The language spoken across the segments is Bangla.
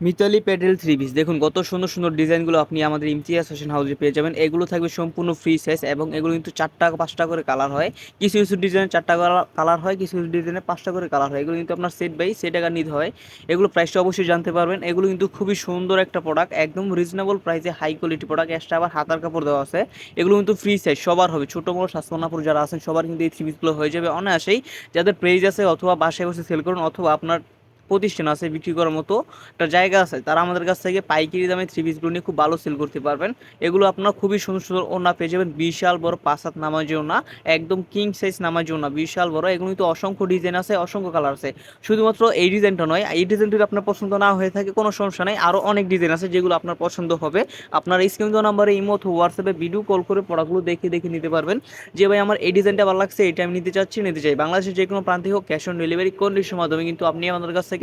মিতালি প্যাডেল থ্রি পিস দেখুন, কত সুন্দর সুন্দর ডিজাইনগুলো আপনি আমাদের ইমতিয়াজ ফ্যাশন হাউসে পেয়ে যাবেন। এগুলো থাকবে সম্পূর্ণ ফ্রি সাইজ এবং এগুলো কিন্তু চারটা পাঁচটা করে কালার হয়। কিছু কিছু ডিজাইনের চারটা কালার হয়, কিছু কিছু ডিজাইনের পাঁচটা করে কালার হয়। এগুলো কিন্তু আপনার সেট বাই সেট টাকা নিতে হয়। এগুলো প্রাইসটা অবশ্যই জানতে পারবেন। এগুলো কিন্তু খুবই সুন্দর একটা প্রোডাক্ট একদম রিজনেবল প্রাইসে হাই কোয়ালিটি প্রোডাক্ট এক্সট্রা আবার হাতার কাপড় দেওয়া আছে। এগুলো কিন্তু ফ্রি সাইজ সবার হবে। ছোটো, বড়ো স্বাস্থ্যনাপুর যারা আছেন, সবার কিন্তু এই থ্রি পিসগুলো হয়ে যাবে অনায়াসেই। যাদের প্রাইস আছে অথবা বাসায় বসে সেল করুন, অথবা আপনার প্রতিষ্ঠান আছে, বিক্রি করার মতো একটা জায়গা আছে। তারা আমাদের কাছ থেকে পাইকারি দামে থ্রি পিসগুলো নিয়ে খুব ভালো সেল করতে পারবেন। এগুলো আপনারা খুবই সুন্দর সুন্দর ওনা পেয়ে যাবেন। বিশাল বড় পাঁচ হাত নামাজি ওনা একদম কিং সাইজ নামাজি ওনা বিশাল বড়। এগুলো কিন্তু অসংখ্য ডিজাইন আছে, অসংখ্য কালার আছে। শুধুমাত্র এই ডিজাইনটা নয়, এই ডিজাইন যদি আপনার পছন্দ না হয়ে থাকে, কোনো সমস্যা নেই। আরও অনেক ডিজাইন আছে যেগুলো আপনার পছন্দ হবে। আপনার স্ক্রিন নাম্বারে ইমো অথবা হোয়াটসঅ্যাপে ভিডিও কল করে পড়াগুলো দেখে দেখে নিতে পারবেন। যে ভাই আমার এই ডিজাইনটা ভালো লাগছে, এটা আমি নিতে চাচ্ছি, নিতে চাই। বাংলাদেশের যে কোনো প্রান্তে হোক ক্যাশ অন ডেলিভারি কন্ডিশনের মাধ্যমে কিন্তু আপনি আমাদের কাছ থেকে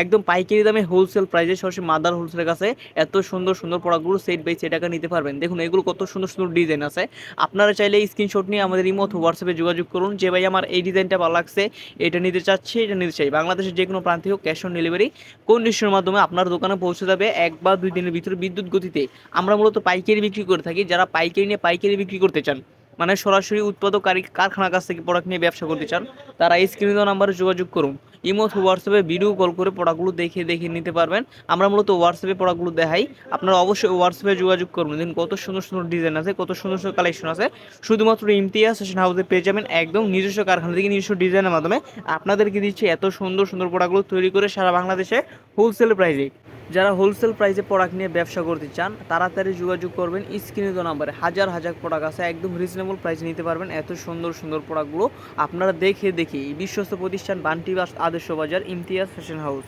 একদম পাইকারি দামে হোলসেল প্রাইসে সরাসরি মাদার হোলসেলের কাছে এত সুন্দর সুন্দর প্রোডাক্টগুলো সেট বাই সেট টাকা নিতে পারবেন। দেখুন, এগুলো কত সুন্দর সুন্দর ডিজাইন আছে। আপনারা চাইলে স্ক্রিনশট নিয়ে আমাদের ইমো অথবা হোয়াটসঅ্যাপে যোগাযোগ করুন। যে ভাই আমার এই ডিজাইনটা ভালো লাগছে, এটা নিতে চাচ্ছি, এটা নিতে চাই। বাংলাদেশের যে কোনো প্রান্তে হোক ক্যাশ অন ডেলিভারি কন্ডিশনের মাধ্যমে আপনার দোকানে পৌঁছে যাবে এক বা দুই দিনের ভিতরে বিদ্যুৎ গতিতে। আমরা মূলত পাইকারি বিক্রি করে থাকি। যারা পাইকারি নিয়ে পাইকারি বিক্রি করতে চান মানে সরাসরি উৎপাদককারী কারখানার কাছ থেকে প্রোডাক্ট নিয়ে ব্যবসা করতে চান, তারা এই স্ক্রিনে নাম্বারে যোগাযোগ করুন। ইমো হোয়াটসঅ্যাপে ভিডিও কল করে প্রোডাক্টগুলো দেখে দেখে নিতে পারবেন। আমরা মূলত হোয়াটসঅ্যাপে প্রোডাক্টগুলো দেখাই। আপনারা অবশ্যই হোয়াটসঅ্যাপে যোগাযোগ করুন। দেখুন, কত সুন্দর সুন্দর ডিজাইন আছে, কত সুন্দর সুন্দর কালেকশন আছে। শুধুমাত্র ইমতিয়াজ সেশন হাউসে পেয়ে যাবেন একদম নিজস্ব কারখানা থেকে নিজস্ব ডিজাইনের মাধ্যমে। আপনাদেরকে দিচ্ছে এত সুন্দর সুন্দর প্রোডাক্টগুলো তৈরি করে সারা বাংলাদেশে হোলসেল প্রাইসে যারা হোলসেল প্রাইসে প্রোডাক্ট নিয়ে ব্যবসা করতে চান, তাড়াতাড়ি যোগাযোগ করবেন। স্ক্রিনে তো নাম্বারে হাজার হাজার প্রোডাক্ট আছে, একদম রিজনেবল প্রাইস নিতে পারবেন। এত সুন্দর সুন্দর প্রোডাক্টগুলো আপনারা দেখে দেখে বিশ্বস্ত প্রতিষ্ঠান বান্টি আদর্শ বাজার, ইমতিয়াজ ফ্যাশন হাউস